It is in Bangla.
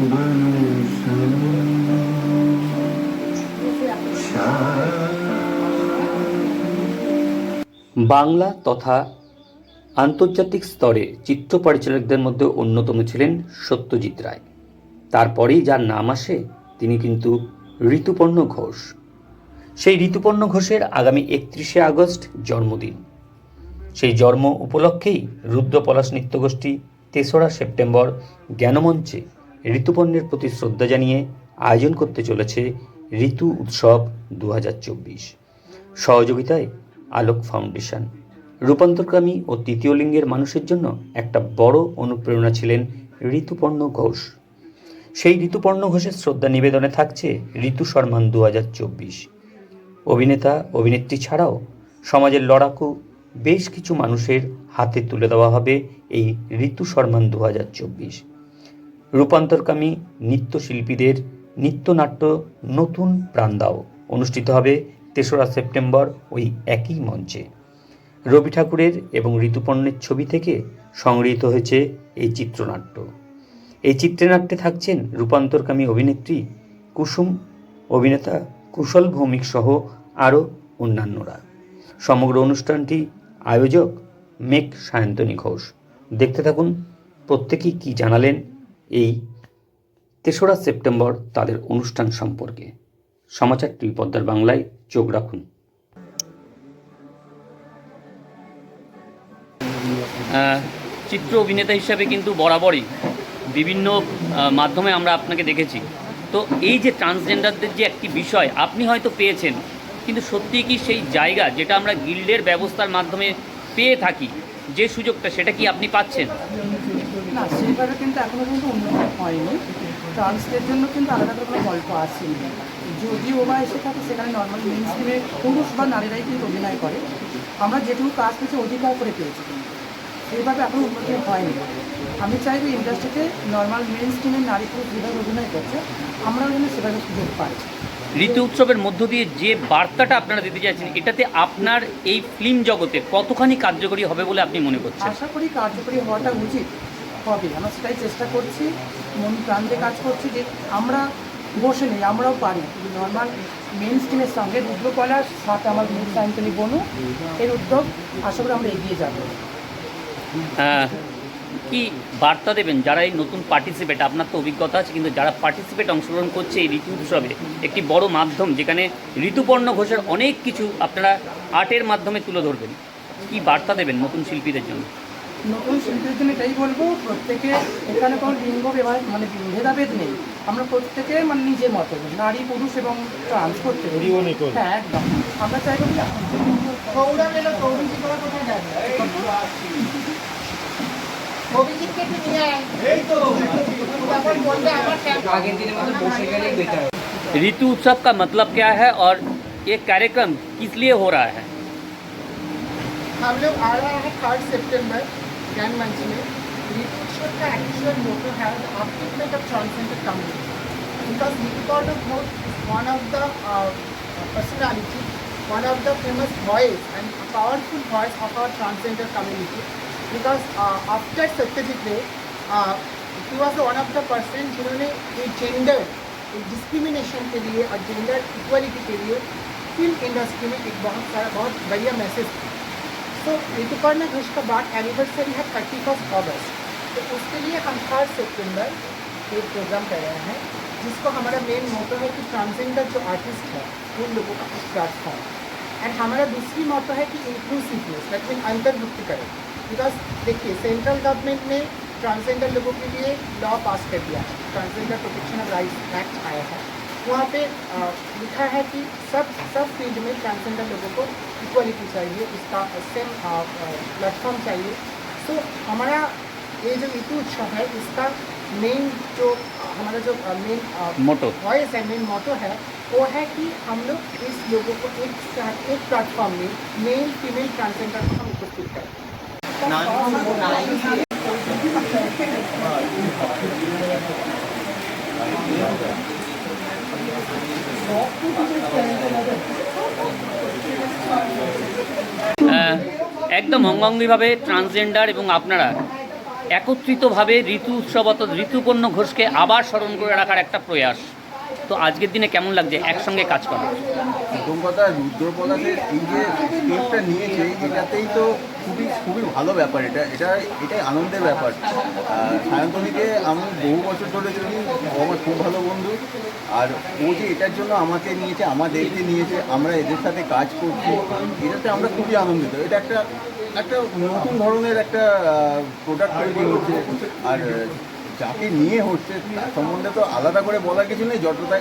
বাংলা তথা আন্তর্জাতিক স্তরে চিত্র পরিচালকদের মধ্যে অন্যতম ছিলেন সত্যজিৎ রায়। তারপরেই যার নাম আসে, তিনি কিন্তু ঋতুপর্ণ ঘোষ। সেই ঋতুপর্ণ ঘোষের আগামী একত্রিশে আগস্ট জন্মদিন। সেই জন্ম উপলক্ষেই রুদ্রপলাশ নৃত্যগোষ্ঠী তেসরা সেপ্টেম্বর জ্ঞানমঞ্চে ঋতুপর্ণের প্রতি শ্রদ্ধা জানিয়ে আয়োজন করতে চলেছে ঋতু উৎসব দু হাজার চব্বিশ। সহযোগিতায় আলোক ফাউন্ডেশন। রূপান্তরকামী ও তৃতীয় লিঙ্গের মানুষের জন্য একটা বড় অনুপ্রেরণা ছিলেন ঋতুপর্ণ ঘোষ। সেই ঋতুপর্ণ ঘোষের শ্রদ্ধা নিবেদনে থাকছে ঋতু সম্মান দু হাজার চব্বিশ। অভিনেতা, অভিনেত্রী ছাড়াও সমাজের লড়াকু বেশ কিছু মানুষের হাতে তুলে দেওয়া হবে এই ঋতু সম্মান দু রূপান্তরকামী নৃত্যশিল্পীদের নৃত্যনাট্য নতুন প্রাণ দাও। অনুষ্ঠিত হবে তেসরা সেপ্টেম্বর ওই একই মঞ্চে। রবি ঠাকুরের এবং ঋতুপর্ণের ছবি থেকে সংগৃহীত হয়েছে এই চিত্রনাট্য। এই চিত্রনাট্যে থাকছেন রূপান্তরকামী অভিনেত্রী কুসুম, অভিনেতা কুশল ভৌমিক সহ আরও অন্যান্যরা। সমগ্র অনুষ্ঠানটি আয়োজক মেক সায়ন্তনী ঘোষ। দেখতে থাকুন প্রত্যেকেই কি জানালেন এই তেসরা সেপ্টেম্বর তাদের অনুষ্ঠান সম্পর্কে। সমাচার টিভি পদ্মার বাংলায় চোখ রাখুন। চিত্র অভিনেতা হিসাবে কিন্তু বরাবরই বিভিন্ন মাধ্যমে আমরা আপনাকে দেখেছি। তো এই যে ট্রান্সজেন্ডারদের যে একটি বিষয়, আপনি হয়তো পেয়েছেন, কিন্তু সত্যিই কি সেই জায়গা যেটা আমরা গিল্ডের ব্যবস্থার মাধ্যমে পেয়ে থাকি, যে সুযোগটা, সেটা কি আপনি পাচ্ছেন? না সেভাবে কিন্তু এখনও পর্যন্ত উন্নত হয়নি। ট্রান্সলের জন্য কিন্তু আলাদা করে কোনো গল্প আসেনি যদি ওবা এসে থাকে সেখানে নর্মাল মেন স্ট্রিমে পুরুষ বা নারীরাই কিন্তু অভিনয় করে। আমরা যেটুকু কাজ পেয়েছি অধিকার করে পেয়েছি কিন্তু। সেইভাবে এখনও উন্নতি হয়নি। আমি চাইব ইন্ডাস্ট্রিতে নর্মাল মেন স্ট্রিমের নারী পুরুষ যেভাবে অভিনয় করছে আমরাও যেন সেভাবে সুযোগ পাই। ঋতু উৎসবের মধ্য দিয়ে যে বার্তাটা আপনারা দিতে চাইছেন এটাতে আপনার এই ফিল্ম জগতে কতখানি কার্যকরী হবে বলে আপনি মনে করছেন? আশা করি কার্যকরী হওয়াটা উচিত। হবে আমরা সেটাই চেষ্টা করছি মন প্রাণ দিয়ে কাজ করছি যে আমরা বসে নেই আমরাও পারি। নর্মাল মেন স্ট্রিমের সঙ্গে রুদ্রকলার সাথে আমার মেন সায়ন্তনী বনু এর উদ্যোগ আশা করি আমরা এগিয়ে যাব। আহ, কি বার্তা দেবেন যারা এই নতুন পার্টিসিপেট আপনার তো অভিজ্ঞতা আছে কিন্তু যারা পার্টিসিপেট অংশগ্রহণ করছে এই ঋতু উৎসবে একটি বড় মাধ্যম যেখানে ঋতুপর্ণ ঘোষের অনেক কিছু আপনারা আর্টের মাধ্যমে তুলে ধরবেন। কি বার্তা দেবেন নতুন শিল্পীদের জন্য? নতুন শিল্পীর জন্য এটাই বলবো প্রত্যেকে এখানে কোনো লিঙ্গ ব্যবহার মানে ভেদাভেদ নেই আমরা প্রত্যেকে মানে নিজের মতো নারী পুরুষ এবং ট্রান্স করতে পারি। হ্যাঁ একদম আমরা চাইবো কি গৌরব এলো গৌরী করা কোথায় যাবে অভিজিৎকে একটু নিয়ে আয় তখন বলবে আমার ক্যাম্প ऋतु उत्सव का मतलब क्या है और ये कार्यक्रम किस लिए हो रहा है हम लोग आ रहा है थर्ड सितंबर में ऋतुक्षर का एक्चुअल मोटो है the upliftment of transgender community because Rituparno Ghosh is one of the uh, personality one of the famous voice and a powerful voice of our transgender community because uh, after Satyajit Ray uh, he was one of the person जिन्होंने ये जेंडर डिस्क्रिमिनेशन के लिए और जेंडर इक्वलिटी के लिए फ़िल्म इंडस्ट्री में एक बहुत सारा बहुत बढ़िया मैसेज तो ऋतुपर्ण घोष का बाद एनिवर्सरी है थर्टी फ़र्स्ट अगस्त तो उसके लिए हम थर्ड सेप्टेम्बर एक प्रोग्राम कर रहे हैं, जिसको हमारा मेन मोटो है कि ट्रांसजेंडर जो आर्टिस्ट है उन लोगों का एक प्लेटफॉर्म एंड हमारा दूसरी मोटो है कि इंक्लूसिवनेस दैट मीन अंतर्भुक्ति करें. बिकॉज़ देखिए सेंट्रल गवर्नमेंट ने ट्रांसजेंडर लोगों के लिए लॉ पास कर दिया है. Transgender protection of rights act आया है. वहाँ पे लिखा है कि सब सब फ़ील्ड में ट्रांसजेंडर लोगों को इक्वलिटी चाहिए उसका सेम प्लेटफॉर्म चाहिए। सो हमारा ये जो ऋतु उत्सव है इसका मेन जो हमारा जो मेन मोटो वॉइस है मेन मोटो है वो है कि हम लोग इस लोगों को एक साथ एक प्लेटफॉर्म में मेल फीमेल ट्रांसजेंडर को हम उपस्थित करें একদম অঙ্গাঙ্গিভাবে ট্রান্সজেন্ডার এবং আপনারা একত্রিতভাবে ঋতু উৎসব অর্থাৎ ঋতুপর্ণ ঘোষকে আবার স্মরণ করে রাখার একটা প্রয়াস। তো আজকের দিনে কেমন লাগছে? একসঙ্গে কাজ করা। প্রথম কথা রুদ্রপলাশের এই যে স্টেপটা নিয়েছে, এটাতেই তো খুবই খুবই ভালো ব্যাপার এটা। এটা, এটাই আনন্দের ব্যাপার। সায়ন্তনীকে আমি বহু বছর ধরে ও আমার খুব ভালো বন্ধু। আর ও যে এটার জন্য আমাকে নিয়েছে, আমাদেরকে নিয়েছে, আমরা এদের সাথে কাজ করছি, এটাতে আমরা খুবই আনন্দিত। এটা একটা একটা নতুন ধরনের একটা প্রোডাক্ট তৈরি হচ্ছে। আর যাকে নিয়ে হচ্ছে তার সম্বন্ধে তো আলাদা করে বলার কিছু নেই যতটা